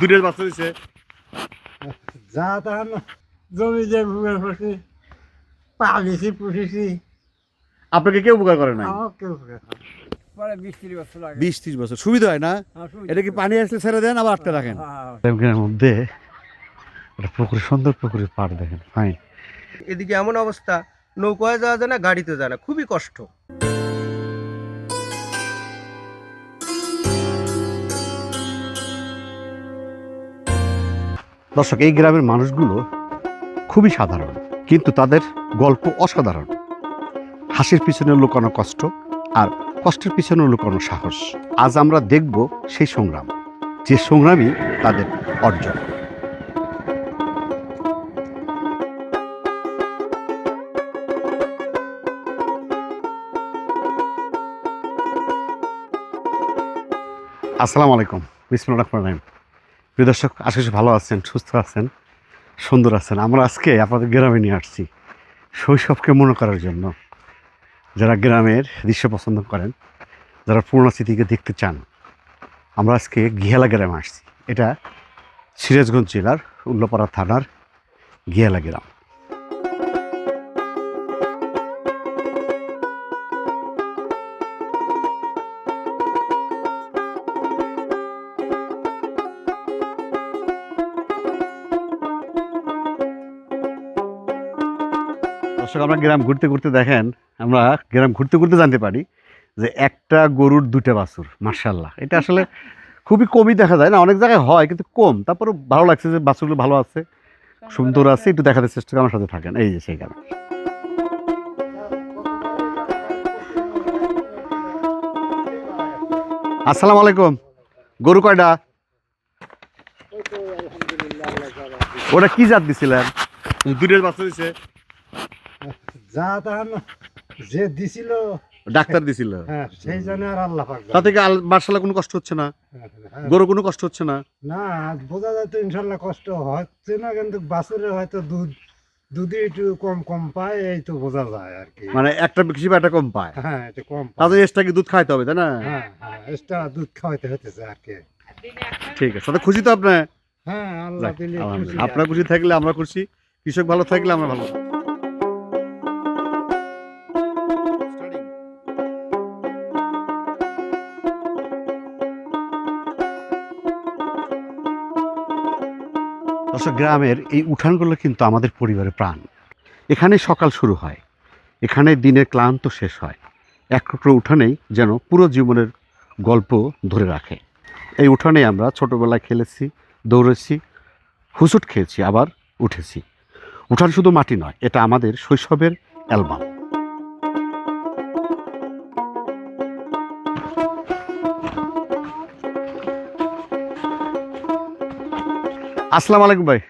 দুধের বাচ্চা দিছে। যা তখন জমি যে ভুগে ফুসি পালিছি পুষেছি। আপনাকে কেউ উপকার করে নাই? আমার কেউ না। পরে বিশ ত্রিশ বছর লাগে। বিশ ত্রিশ বছর। সুবিধা হয় না? হ্যাঁ, সুবিধা। এটা কি পানি আসলে ছেড়ে দেন আবার আটকে রাখেন? হ্যাঁ, গ্রামের মধ্যে একটা পুকুর সুন্দর পুকুরের পাড় দেখেন ফাইন। এদিকে এমন অবস্থা নৌকায় যাওয়া যায় না গাড়িতে যায় না খুবই কষ্ট। দর্শক, এই গ্রামের মানুষগুলো খুবই সাধারণ, কিন্তু তাদের গল্প অসাধারণ। হাসির পিছনে লুকানো কষ্ট আর কষ্টের পিছনে লুকানো সাহস। আজ আমরা দেখব সেই সংগ্রাম, যে সংগ্রামই তাদের অর্জন। আসসালামু আলাইকুম, বিসমুল্লাহ রহমান রহিম। প্রিয় দর্শক, আশা করি ভালো আছেন, সুস্থ আছেন, সুন্দর আছেন। আমরা আজকে আপনাদের গ্রামে নিয়ে আসছি শৈশবকে মনে করার জন্য। যারা গ্রামের দৃশ্য পছন্দ করেন, যারা পুরোনো স্মৃতিকে দেখতে চান, আমরা আজকে গিয়ালা গ্রামে আসছি। এটা সিরাজগঞ্জ জেলার উল্লাপাড়া থানার গিয়ালা গ্রাম। আমরা গ্রাম ঘুরতে ঘুরতে দেখেন আমরা গ্রাম ঘুরতে ঘুরতে জানতে পারি যে একটা গরুর দুটো বাছুর মার্শাল্লাহ এটা আসলে খুবই কমই দেখা যায়। না অনেক জায়গায় হয় কিন্তু কম। তারপরে ভালো লাগছে যে বাছুরগুলো ভালো আছে সুন্দর আছে একটু দেখাতে চেষ্টা করে আমার সাথে থাকেন। এই যে সেইখানে। আসসালামু আলাইকুম। গরু কয়টা? ওটা কি জাত দিছিলেন? দুধের বাচ্চা দিছে। যা তখন যে দিছিল। ডাক্তার দিছিল। হ্যাঁ সেই জন্য আর আল্লাহ পাক জানে। তাতে মার্শাল্লাহ কোনো কষ্ট হচ্ছে না। গরু কোনো কষ্ট হচ্ছে না? না বোঝা যায় তো ইনশাল্লাহ কষ্ট হচ্ছে না কিন্তু বাছুরে হয়তো দুধ দুধে একটু কম কম পায় এই তো বোঝা যায় আর কি। মানে একটা বেশি বা একটা কম পায়। হ্যাঁ এটা কম দুধ খাইতে হবে তাই না? হ্যাঁ হ্যাঁ এক্সট্রা দুধ খাওয়াইতে হতেছে আর কি। ঠিক আছে খুশি তো আপনি? হ্যাঁ আল্লাহ দিলে আপনার খুশি থাকলে আমরা খুশি কৃষক ভালো থাকলে আমরা ভালো। দর্শক গ্রামের এই উঠানগুলো কিন্তু আমাদের পরিবারের প্রাণ। এখানে সকাল শুরু হয়, এখানে দিনের ক্লান্ত শেষ হয়। এক টুকরো উঠানেই যেন পুরো জীবনের গল্প ধরে রাখে। এই উঠানে আমরা ছোটোবেলায় খেলেছি, দৌড়েছি হুসুট খেয়েছি, আবার উঠেছি। উঠান শুধু মাটি নয়, এটা আমাদের শৈশবের অ্যালবাম। আসসালামু আলাইকুম ভাই।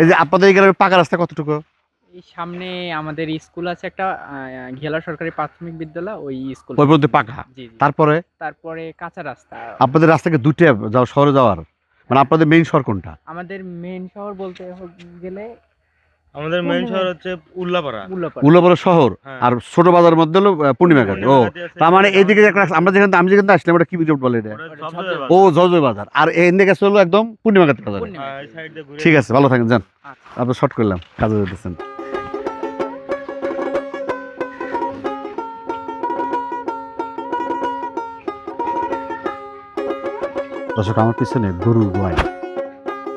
এই যে আপনাদের এখানে পাকা রাস্তা কতটুকু? এই সামনে আমাদের স্কুল আছে একটা ঘেলা সরকারি প্রাথমিক বিদ্যালয় ওই স্কুল। ওই পর্যন্ত পাকা তারপরে? তারপরে কাঁচা রাস্তা। আপনাদের রাস্তাকে দুটো যাও শহরে যাওয়ার? মানে আপনাদের মেইন শহর কোনটা? আমাদের মেইন শহর বলতে গেলে আমাদের মেইন শহর হচ্ছে উল্লাপাড়া। উল্লাপাড়া। শহর? হ্যাঁ। আর ছোট বাজারের মধ্যে হলো আহ, পূর্ণিমা ঘাট ও তার মানে রাস্তা- আমরা যেখানে আমি যেখানে আসলাম ওটা কি রোড বলে এটা? ও জজয় বাজার। আর এই দিকে হলো একদম পূর্ণিমা ঘাট বাজার। ঠিক আছে ভালো থাকেন যান। আচ্ছা। আপনার শর্ট করলাম কাজে যেতেছেন। দর্শক আমার পিছনে গরুর গোয়াল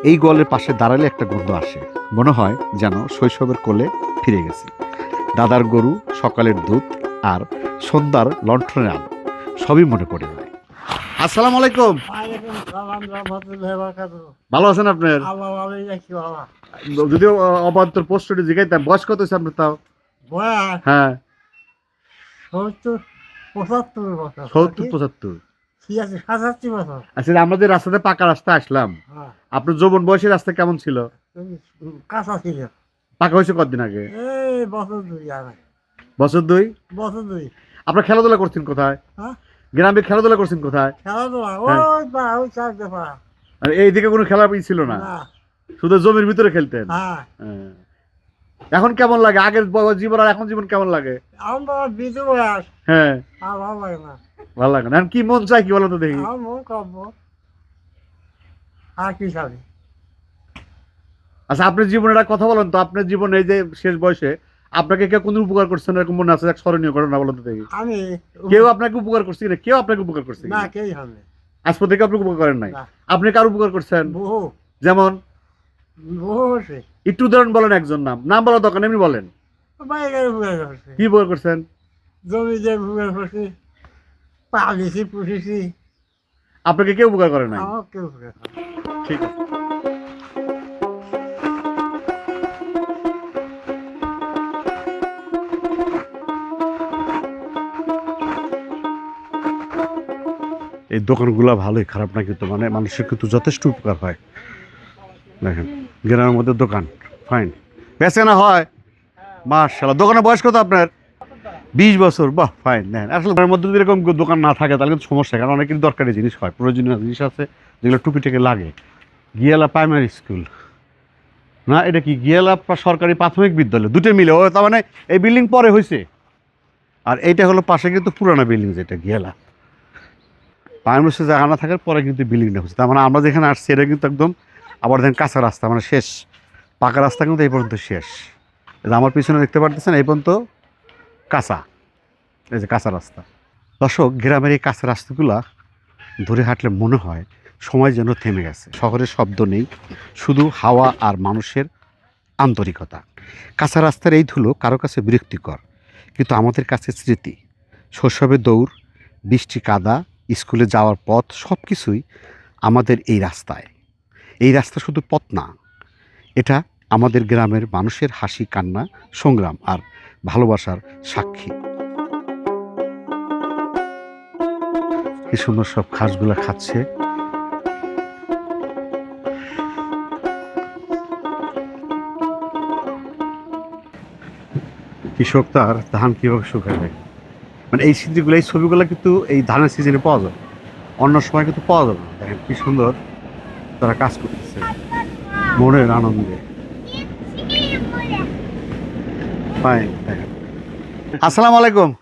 এই গোয়ালের পাশে দাঁড়ালে একটা গন্ধ আসে। মনে হয় যেন শৈশবের কোলে ফিরে গেছি। দাদার গরু সকালের দুধ আর সন্ধ্যার লণ্ঠনের আলো সবই মনে পড়ে যায়। আসসালামু আলাইকুম। ভালো আছেন আপনি আল্লাহ ভালোই রাখি বাবা। যদিও অবান্তর পোস্টটি জিগাইতাম বয়স কত হয়েছে আপনার তাও? হ্যাঁ। সত্তর পঁচাত্তর সত্তর পঁচাত্তর। আচ্ছা আমরা যে রাস্তাতে পাকা রাস্তা আসলাম। হ্যাঁ। আপনার যৌবন বয়সের রাস্তা কেমন ছিল? কাঁচা ছিল। পাকা হয়েছে কতদিন আগে? বছর দুই বছর দুই? আপনার খেলাধুলা করছেন কোথায়? হ্যাঁ? গ্রামে খেলাধুলা করছেন কোথায়? হ্যাঁ। আর এইদিকে কোনো খেলা ছিল না? শুধু জমির ভিতরে খেলতেন। এখন কেমন লাগে? আগের জীবন আর এখন জীবন কেমন লাগে? হ্যাঁ। ভালো লাগে না। ভালো লাগে না। কি মন চায় কি বলো তো দেখি মন আর কি আচ্ছা আপনার জীবনের একটা কথা বলেন তো। আপনার জীবনে এই যে শেষ বয়সে আপনাকে কেউ কোনো উপকার করছেন এরকম মনে আছে? এক স্মরণীয় ঘটনা বলেন তো দেখি। আমি কেউ আপনাকে উপকার করছে কিনা? কেউ আপনাকে উপকার করছে না? কেই হবে আজ পর্যন্ত আপনি উপকার করেন নাই। আপনি কার উপকার করছেন? বহু। যেমন? একটু উদাহরণ বলেন একজন নাম। নাম বলা দরকার এমনি বলেন। করছে। কি উপকার করছেন? জমি যে উপকার করছে। পালিছি পুষেছি। আপনাকে কেউ উপকার করে নাই? আমার কেউ উপকার করে না। ঠিক আছে। এই দোকানগুলো ভালোই খারাপ না কিন্তু মানে মানুষের কিন্তু যথেষ্ট উপকার হয়। দেখেন গ্রামের মধ্যে দোকান ফাইন বেচে না হয়। মার্শাল্লাহ দোকানের বয়স কত আপনার? বিশ বছর, বাহ ফাইন নেন। আসলে ঘরের মধ্যে যদি এরকম দোকান না থাকে, তাহলে কিন্তু সমস্যা কারণ অনেক অনেকের দরকারি জিনিস হয়, প্রয়োজনীয় জিনিস আছে, যেগুলো টুপি টেকে লাগে। গিয়ালা প্রাইমারি স্কুল না, এটা কি গিয়ালা সরকারি প্রাথমিক বিদ্যালয়? দুটো মিলে, ও, তার মানে এই বিল্ডিং পরে হয়েছে আর এইটা হলো পাশে কিন্তু পুরানো বিল্ডিং যেটা, গিয়ালা। প্রাইমারি স্কুল জায়গা না থাকার পরে কিন্তু বিল্ডিংটা হচ্ছে তার মানে আমরা যেখানে আসছি, এটা কিন্তু একদম আবার দেখেন কাঁচা রাস্তা মানে শেষ। পাকা রাস্তা কিন্তু এই পর্যন্ত শেষ। আমার পিছনে দেখতে পারতেছেন, এই পর্যন্ত কাঁচা, এই যে কাঁচা রাস্তা। দর্শক, গ্রামের এই কাঁচা রাস্তাগুলা ধরে হাঁটলে মনে হয় সময় যেন থেমে গেছে। শহরের শব্দ নেই, শুধু হাওয়া আর মানুষের আন্তরিকতা। কাঁচা রাস্তার এই ধুলো কারও কাছে বিরক্তিকর, কিন্তু আমাদের কাছে স্মৃতি। শৈশবে দৌড়, বৃষ্টি, কাদা, স্কুলে যাওয়ার পথ সব কিছুই আমাদের এই রাস্তায়। এই রাস্তা শুধু পথ না, এটা আমাদের গ্রামের মানুষের হাসি, কান্না, সংগ্রাম আর ভালোবাসার সাক্ষী। কি সুন্দর সব ঘাসগুলা খাচ্ছে। কৃষক তার ধান কীভাবে শুকাবে মানে এই স্মৃতিগুলো এই ছবিগুলো কিন্তু এই ধানের সিজনে পাওয়া যাবে অন্য সময় কিন্তু পাওয়া যাবে না। দেখেন কি সুন্দর তারা কাজ করতেছে। মনের আনন্দে ফাইন দেখেন আসসালামু আলাইকুম।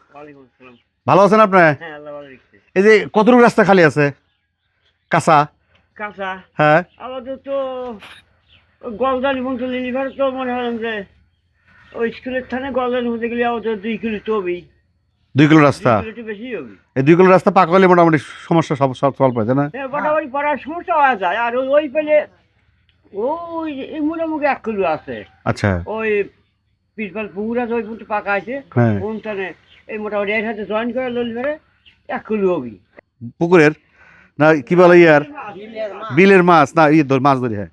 ভালো আছেন আপনি? হ্যাঁ এই যে কতটুকু রাস্তা খালি আছে? কাঁচা? কাঁচা? হ্যাঁ। আমাদের তো গলদানি বন্ধু লিলিভার তো মনে হলাম যে ওই স্কুলের থানে গলদানি মধ্যে গেলে আমাদের দুই কিলো তো হবেই। দুই কিলো রাস্তা? এই দুই কিলো রাস্তা পাকা হলে মোটামুটি সমস্যা সব সব সলভ হয়ে না? হ্যাঁ মোটামুটি পড়ার সমস্যা হওয়া যায়। আর ওই- পেলে ওই এই মোটামুটি এক কিলো আছে। আচ্ছা। ওই পিছপাল পুকুর আছে ওই পুকুর পাকা আছে। হ্যাঁ। এই মোটামুটি এর সাথে জয়েন করে লিলিভারে এক কিলো হবি। পুকুরের? না কি বলে ইয়ার বিলের মাছ। না ইয়ে ধর মাছ ধরি হ্যাঁ।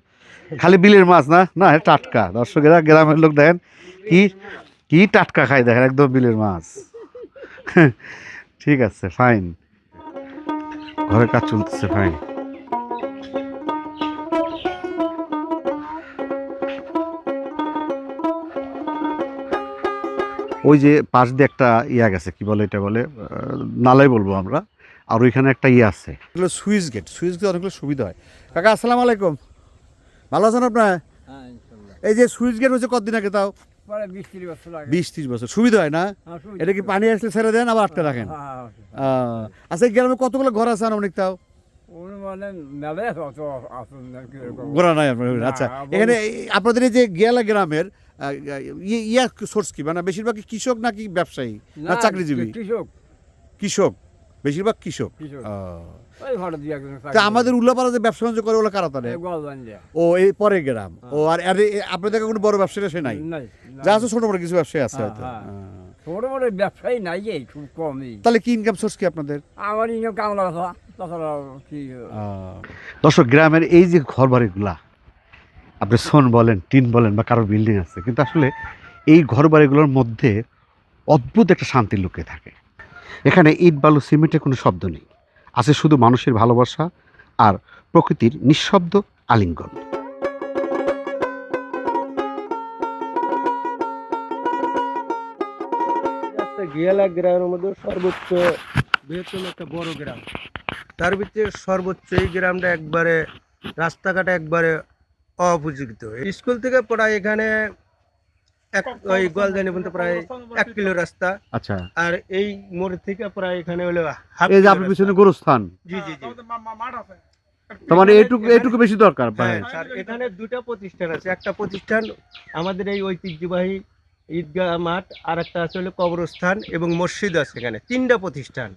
খালি বিলের মাছ না না এটা টাটকা। দর্শকেরা গ্রামের লোক দেখেন কি কি টাটকা খায় দেখেন একদম বিলের মাছ। ঠিক আছে ফাইন ঘরে কাজ চলতেছে ফাইন ওই যে পাশ দিয়ে একটা ইয়া গেছে কি বলে এটা বলে নালাই বলব আমরা আর ওইখানে একটা ইয়ে আছে। এগুলো সুইচ গেট সুইচ গেট অনেকগুলো সুবিধা হয়। কাকা আসসালামু আলাইকুম। ভালো আছেন আপনার? এই যে সুইচ গেট হচ্ছে কতদিন আগে তাও? বিশ ত্রিশ বছর লাগে বিশ ত্রিশ বছর। সুবিধা হয় না? এটা কি পানি আসলে ছেড়ে দেন আবার আটকে রাখেন? আচ্ছা এই গ্রামে কতগুলো ঘর আছে অনেক তাও? মানে মেলে অত আসুন ঘোরা নাই আপনার আচ্ছা এখানে আপনাদের এই যে গিয়ালা গ্রামের ইয়ে- সোর্স কি মানে বেশিরভাগ কৃষক নাকি ব্যবসায়ী? না চাকরিজীবী? কৃষক। কৃষক? বেশিরভাগ কৃষক? তা আমাদের উল্লাপাড়া যে ব্যবসা বাণিজ্য করে ওগুলো কারা তাহলে? ও এই পরে গ্রাম। ও আর আপনাদের কোনো বড় ব্যবসায়ী সে নাই? যা আছে ছোট বড় কিছু ব্যবসায়ী আছে হ্যাঁ, হয়তো। হ্যাঁ। ছোট বড় ব্যবসায়ী নাই এই খুব কমই। তাহলে কি ইনকাম সোর্স কি আপনাদের? আমার ইনকাম কামলা তাছাড়া কি দর্শক গ্রামের এই যে ঘর বাড়িগুলা আপনি সোন বলেন টিন বলেন বা কারও বিল্ডিং আছে কিন্তু আসলে এই ঘর বাড়িগুলোর মধ্যে অদ্ভুত একটা শান্তি লুকিয়ে থাকে। এখানে ইট বালু সিমেন্টের কোনো শব্দ নেই। আছে শুধু মানুষের ভালোবাসা আর প্রকৃতির নিঃশব্দ আলিঙ্গন। গিয়ালা গ্রামের মধ্যে সর্বোচ্চ বৃহত্তম একটা বড় গ্রাম। তার ভিতরে সর্বোচ্চ এই গ্রামটা একবারে রাস্তাঘাট একবারে অপযুক্ত স্কুল থেকে প্রায় এখানে এক ওই গোয়ালদানি পর্যন্ত প্রায় এক কিলো রাস্তা। আচ্ছা। আর এই মোড় থেকে প্রায় এখানে হলো এই যে আপনার পিছনে গোরস্থান। জি জি জি। তার মানে এইটুকু এইটুকু বেশি দরকার হ্যাঁ ভাই। স্যার এখানে দুটা প্রতিষ্ঠান আছে। একটা প্রতিষ্ঠান আমাদের এই ঐতিহ্যবাহী ঈদগাহ মাঠ আর একটা আছে হলো কবরস্থান এবং মসজিদ আছে এখানে। তিনটা প্রতিষ্ঠান।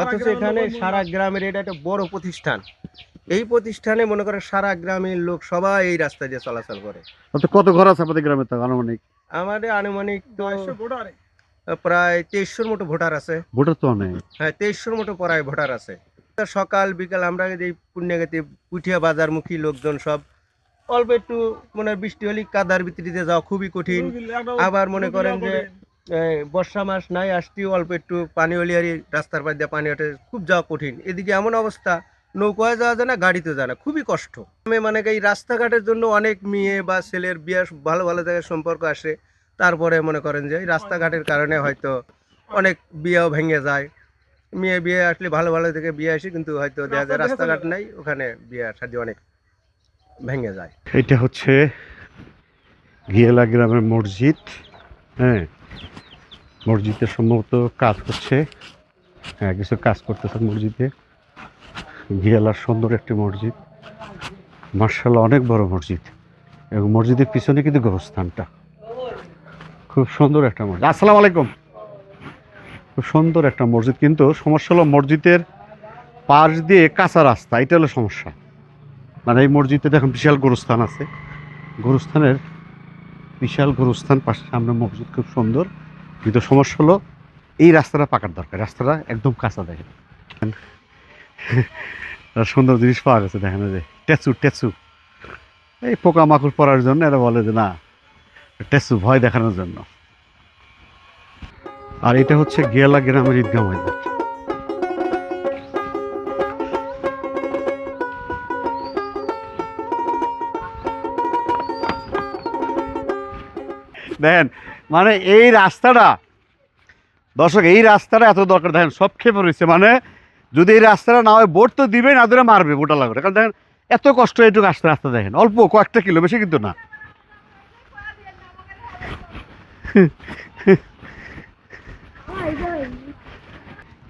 অথচ এখানে সারা গ্রামের এটা একটা বড় প্রতিষ্ঠান। এই প্রতিষ্ঠানে মনে করেন সারা গ্রামের লোক সবাই এই রাস্তা দিয়ে চলাচল করে। কত ঘর আছে আপনাদের গ্রামে তো আনুমানিক? আমাদের আনুমানিক তো প্রায় তেইশশোর মতো ভোটার আছে। ভোটার তো অনেক। হ্যাঁ তেইশশোর মতো প্রায় ভোটার আছে। সকাল বিকাল আমরা এই পুণ্যগাতি পুঠিয়া বাজারমুখী লোকজন সব অল্প একটু মনে বৃষ্টি হলে কাদার ভিতরিতে যাওয়া খুবই কঠিন। আবার মনে করেন যে বর্ষা মাস নাই আসতেও অল্প একটু পানি হলিয়ারি রাস্তার পাশ দিয়ে পানি ওঠে খুব যাওয়া কঠিন। এদিকে এমন অবস্থা নৌকায় যাওয়া যায় না গাড়িতে যায় না খুবই কষ্ট। আমি মানে এই রাস্তাঘাটের জন্য অনেক মেয়ে বা ছেলের বিয়ে ভালো ভালো জায়গায় সম্পর্ক আসে তারপরে মনে করেন যে এই রাস্তাঘাটের কারণে হয়তো অনেক বিয়েও ভেঙে যায়। মেয়ে বিয়ে আসলে ভালো ভালো থেকে বিয়ে আসে কিন্তু হয়তো দেখা যায় রাস্তাঘাট নাই ওখানে বিয়ে শাদী অনেক ভেঙে যায়। এটা হচ্ছে গিয়েলা গ্রামের মসজিদ হ্যাঁ? মসজিদে সম্ভবত কাজ হচ্ছে। হ্যাঁ কিছু কাজ করতেছে মসজিদে। গিয়েলার সুন্দর একটি মসজিদ। মার্শাল্লাহ অনেক বড় মসজিদ। এবং মসজিদের পিছনে কিন্তু গোরস্থানটা খুব সুন্দর একটা মসজিদ। আসসালামু আলাইকুম। খুব সুন্দর একটা মসজিদ, কিন্তু সমস্যা হলো মসজিদের পাশ দিয়ে কাঁচা রাস্তা, এটা হলো সমস্যা। মানে এই মসজিদে দেখুন বিশাল গোরস্থান আছে। গোরস্থানের বিশাল গোরস্থান, পাশে সামনে মসজিদ, খুব সুন্দর। কিন্তু সমস্যা হলো, এই রাস্তাটা পাকার দরকার। রাস্তাটা একদম কাঁচা, দেখেন। সুন্দর জিনিস পাওয়া গেছে, দেখেন যে টেচু টেচু এই পোকামাকড় পড়ার জন্য এরা বলে যে, না টেচু ভয় দেখানোর জন্য। আর এটা হচ্ছে গিয়ালা গ্রামের ঈদগাহ ময়দান। দেখেন মানে এই রাস্তাটা, দর্শক, এই রাস্তাটা এত দরকার। দেখেন, সব খেপে রয়েছে মানে যদি এই রাস্তাটা না হয়, বোট তো দিবে না ধরে মারবে বোটা লাগবে। কারণ দেখেন, এত কষ্ট এটুকু আসতে রাস্তা, দেখেন। অল্প, কয়েকটা কিলো, বেশি কিন্তু না।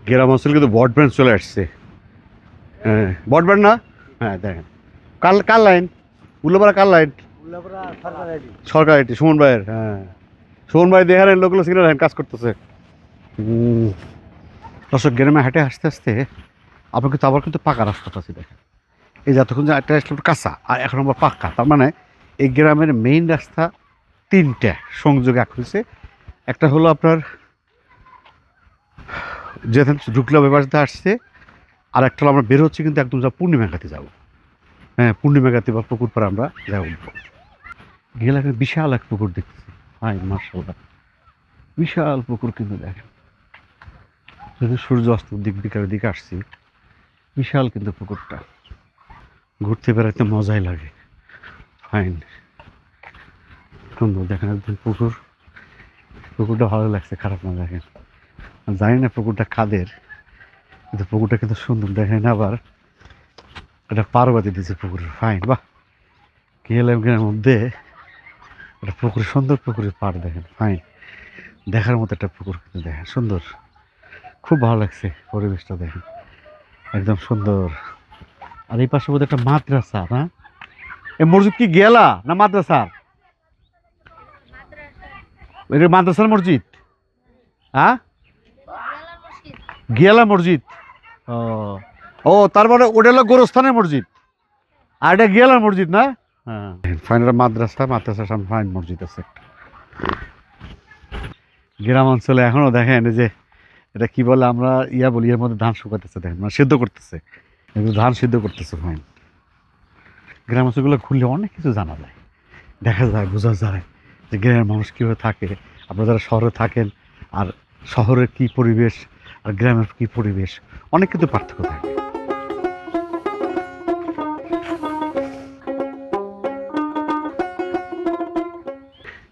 গ্রাম অঞ্চলে কিন্তু ব্রডব্যান্ড চলে আসছে। হ্যাঁ ব্রডব্যান্ড না? হ্যাঁ দেখেন। কাল কার লাইন, উল্লোপাড়া কার লাইন। সরকার এটি। সুমন ভাইয়ের হ্যাঁ। সুমন ভাই দেখার লোকগুলো সিগন্যাল কাজ করতেছে। দর্শক, গ্রামে হাঁটে আসতে আসতে আপনার কিন্তু আবার কিন্তু পাকা রাস্তা আছে, দেখেন। এই যতক্ষণ যে একটা আসলে কাঁচা, আর এখন আবার পাক্কা তার মানে এই গ্রামের মেইন রাস্তা তিনটা সংযোগ এক হয়েছে। একটা হলো আপনার, যেখান ঢুকলে ব্যবস্থা আসছে, আর একটা হলো আমরা বের হচ্ছি কিন্তু একদম যা পূর্ণিমাঘাতে যাব। হ্যাঁ পূর্ণিমাঘাতে বা পুকুর পাড়ে আমরা যাব। গেলে বিশাল এক পুকুর দেখতেছি হাই মার্শাল্লাহ বিশাল পুকুর কিন্তু দেখেন। যদি সূর্য অস্ত দিক বিকার দিকে আসছি, বিশাল কিন্তু পুকুরটা। ঘুরতে বেড়াতে মজাই লাগে। ফাইন। সুন্দর দেখেন একদম পুকুর। পুকুরটা ভালো লাগছে, খারাপ না দেখেন। জানি না পুকুরটা কাদের কিন্তু পুকুরটা কিন্তু সুন্দর। দেখেন আবার এটা পার্বতী দিয়েছে পুকুরের। ফাইন, বাহ। গ্রামের মধ্যে একটা পুকুর সুন্দর পুকুরের পাড় দেখেন ফাইন দেখার মতো একটা পুকুর কিন্তু দেখেন সুন্দর। খুব ভালো লাগছে পরিবেশটা দেখেন একদম সুন্দর। আর এই পাশে বোধহয় একটা মাদ্রাসা না? এই মসজিদ কি গেলা না মাদ্রাসা? এটা মাদ্রাসার মসজিদ? হ্যাঁ গিয়ালা মসজিদ। ও। ও তারপরে মানে ওটা হলো গোরস্থানের মসজিদ। আর এটা গিয়ালার মসজিদ না? হ্যাঁ। ফাইন মাদ্রাসা মাদ্রাসার ফাইন মসজিদ আছে গ্রাম অঞ্চলে এখনও দেখেন যে, এটা কি বলে আমরা ইয়া বলি, এর মধ্যে ধান শুকাতেছে দেখেন মানে সিদ্ধ করতেছে। এগুলো ধান সিদ্ধ করতেছে ফাইন। গ্রাম অঞ্চলগুলো ঘুরলে অনেক কিছু জানা যায়। দেখা যায়, বোঝা যায় যে গ্রামের মানুষ কীভাবে থাকে, আপনারা যারা শহরে থাকেন, আর শহরের কী পরিবেশ, আর গ্রামের কী পরিবেশ, অনেক কিন্তু পার্থক্য থাকে।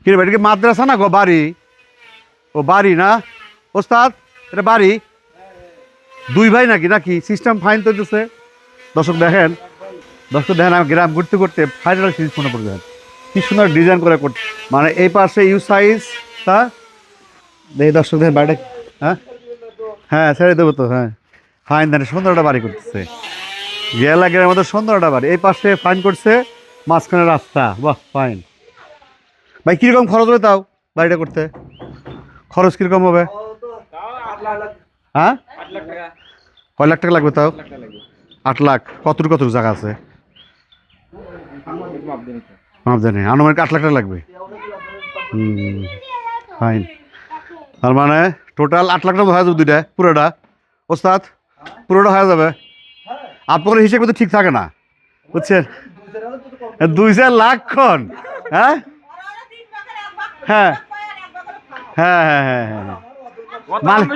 কি রে ভাই, এটা কি মাদ্রাসা না গো বাড়ি? ও বাড়ি না? ওস্তাদ এটা বাড়ি? দুই ভাই নাকি নাকি? সিস্টেম ফাইন তো দিচ্ছে দর্শক দেখেন দর্শক দেখেন আমি গ্রাম ঘুরতে ঘুরতে ফাইনাল জিনিস মনে পড়ে যান কি সুন্দর ডিজাইন করে করতে মানে এই পাশে ইউ সাইজ তা এই দর্শক দেখেন বাড়িটা হ্যাঁ? হ্যাঁ ছেড়ে দেবো তো হ্যাঁ। ফাইন দেন সুন্দর একটা বাড়ি করতেছে। গেলা গ্রামের মধ্যে সুন্দর একটা বাড়ি। এই পাশে ফাইন করছে মাঝখানে রাস্তা। বাহ ফাইন ভাই, কীরকম খরচ হবে তাও বাড়িটা করতে? খরচ কীরকম হবে? হ্যাঁ? কয় লাখ টাকা লাগবে তাও? আট লাখ। কতটুকু কতটুকু জায়গা আছে? মাপ জানি। আনুমানিক আট লাখ টাকা লাগবে। হুম ফাইন তার মানে টোটাল আট লাখ টাকা হয়ে যাবে দুইটা, পুরোটা। ওস্তাদ, পুরোটা হয়ে যাবে। আপনার হিসেবে তো ঠিক থাকে না। বুঝছেন? দুই চার লাখ খন হ্যাঁ? হ্যাঁ। হ্যাঁ হ্যাঁ হ্যাঁ হ্যাঁ মালিক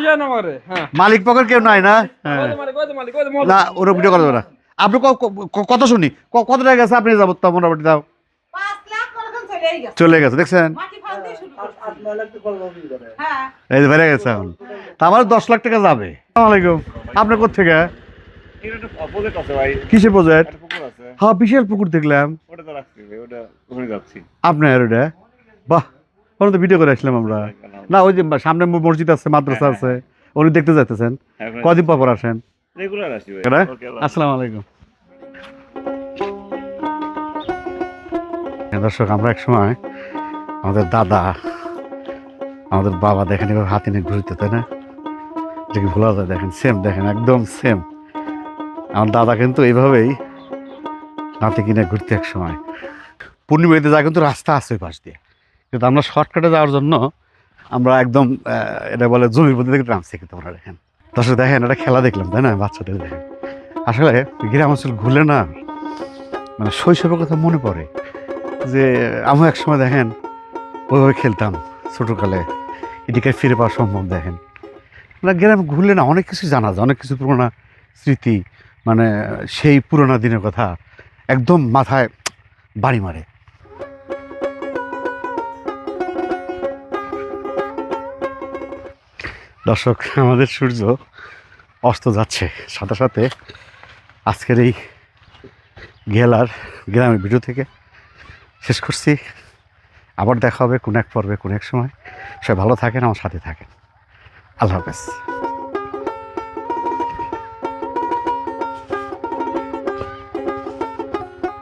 মালিক পকেট কেউ নাই না? হ্যাঁ। না ওরকম ভিডিও করা যাবে না। আপনি কত শুনি। ক- কত টাকা গেছে? আপনি যাব তা মোটামুটি দাও। চলে গেছে দেখছেন। হ্যাঁ। এই বেড়ে গেছে এখন। তা আমার দশ লাখ টাকা যাবে। আসসালামু আলাইকুম। আপনি কোথেকে কিসের প্রজেক্ট হ্যাঁ বিশাল পুকুর দেখলাম। আপনার ওটা বাহ। ওখানে তো ভিডিও করে আসলাম আমরা। না ওই যে সামনে মসজিদ আছে মাদ্রাসা আছে উনি দেখতে যাইতেছেন। কদিন পর পর আসেন? রেগুলার আসি আসসালামু আলাইকুম। হ্যাঁ, দর্শক আমরা এক সময় আমাদের দাদা আমাদের বাবা দেখেন এভাবে হাতে নিয়ে ঘুরতে তাই না? এটা কি ভোলা যায় দেখেন সেম দেখেন একদম সেম আমার দাদা কিন্তু এইভাবেই হাতে কিনে ঘুরতে এক সময়। পূর্ণিমাতে যা কিন্তু রাস্তা আছে ওই পাশ দিয়ে। কিন্তু আমরা শর্টকাটে যাওয়ার জন্য আমরা একদম এটা বলে জমির মধ্যে থেকে নামছি কিন্তু আমরা দেখেন। দর্শক, দেখেন এটা খেলা দেখলাম, তাই না, বাচ্চাদের, দেখেন। আসলে গ্রাম অঞ্চল ঘুরলে না মানে শৈশবের কথা মনে পড়ে যে আমি এক সময়, দেখেন, ওইভাবে খেলতাম ছোটোকালে, এদিকে ফিরে পাওয়া সম্ভব, দেখেন। মানে গ্রামে ঘুরলে না, অনেক কিছু জানা যায়, অনেক কিছু পুরোনো স্মৃতি মানে সেই পুরোনো দিনের কথা একদম মাথায় বাড়ি মারে। দর্শক, আমাদের সূর্য অস্ত যাচ্ছে। সাথে সাথে আজকের এই গেলার গ্রামের ভিডিও থেকে শেষ করছি। আবার দেখা হবে কোন এক পর্বে, কোন এক সময়। সবাই ভালো থাকেন, আমার সাথে থাকেন। আল্লাহ হাফেজ।